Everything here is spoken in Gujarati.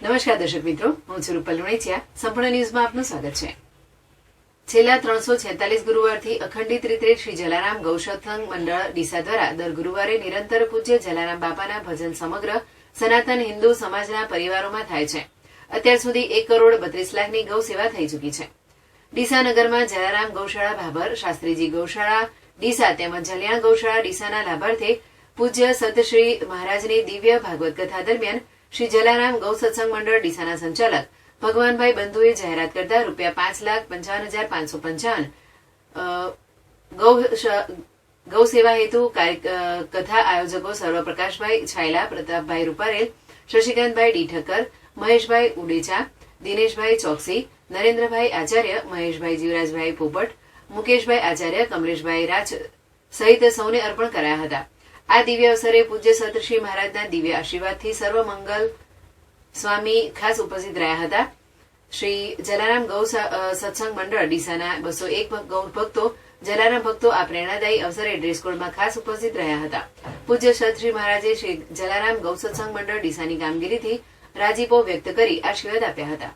નમસ્કાર દર્શક મિત્રો, હું છું રૂપલ લુણીચિયા. સંપૂર્ણ ન્યૂઝમાં આપનું સ્વાગત છે. છેલ્લા ત્રણસો છેતાલીસ ગુરુવારથી અખંડિત રીતે શ્રી જલારામ ગૌસત્સંગ મંડળ ડીસા દ્વારા દર ગુરુવારે નિરંતર પૂજ્ય જલારામ બાપાના ભજન સમગ્ર સનાતન હિન્દુ સમાજના પરિવારોમાં થાય છે. અત્યાર સુધી એક કરોડ બત્રીસ લાખની ગૌ સેવા થઈ ચૂકી છે. ડીસા નગરમાં જલારામ ગૌશાળા ભાભર, શાસ્ત્રીજી ગૌશાળા ડીસા તેમજ જલિયાણ ગૌશાળા ડીસાના લાભાર્થે પૂજ્ય સતશ્રી મહારાજની દિવ્ય ભાગવત કથા દરમિયાન શ્રી જલારામ ગૌ સત્સંગ મંડળ ડીસાના સંચાલક. ભગવાનભાઈ બંધુએ જાહેરાત કરતા રૂપિયા પાંચ લાખ પંચાવન હજાર પાંચસો પંચાવન ગૌ ગૌ સેવા હેતુ કથા આયોજકો સર્વપ્રકાશભાઈ છાયલા, પ્રતાપભાઈ રૂપારેલ, શશિકાંતભાઈ ડી ઠક્કર મહેશભાઈ ઉડેચા, દિનેશભાઈ ચોકસી, નરેન્દ્રભાઈ આચાર્ય, મહેશભાઈ જીવરાજભાઈ પોપટ, મુકેશભાઈ આચાર્ય, કમલેશભાઈ રાજ સહિત સૌને અર્પણ કરાયા હતા. આ દિવ્ય અવસરે પૂજ્ય સદશ્રી મહારાજના દિવ્ય આશીર્વાદથી સર્વ મંગલ સ્વામી ખાસ ઉપસ્થિત રહ્યા હતા. શ્રી જલારામ ગૌ સત્સંગ મંડળ ડીસાના બસો એક ગૌ ભક્તો, જલારામ ભક્તો આ પ્રેરણાદાયી અવસરે ડ્રેસ કોડમાં ખાસ ઉપસ્થિત રહ્યા હતા. પૂજ્ય સતશ્રી મહારાજે શ્રી જલારામ ગૌ સત્સંગ મંડળ ડીસાની કામગીરીથી રાજીપો વ્યક્ત કરી આશીર્વાદ આપ્યા હતા.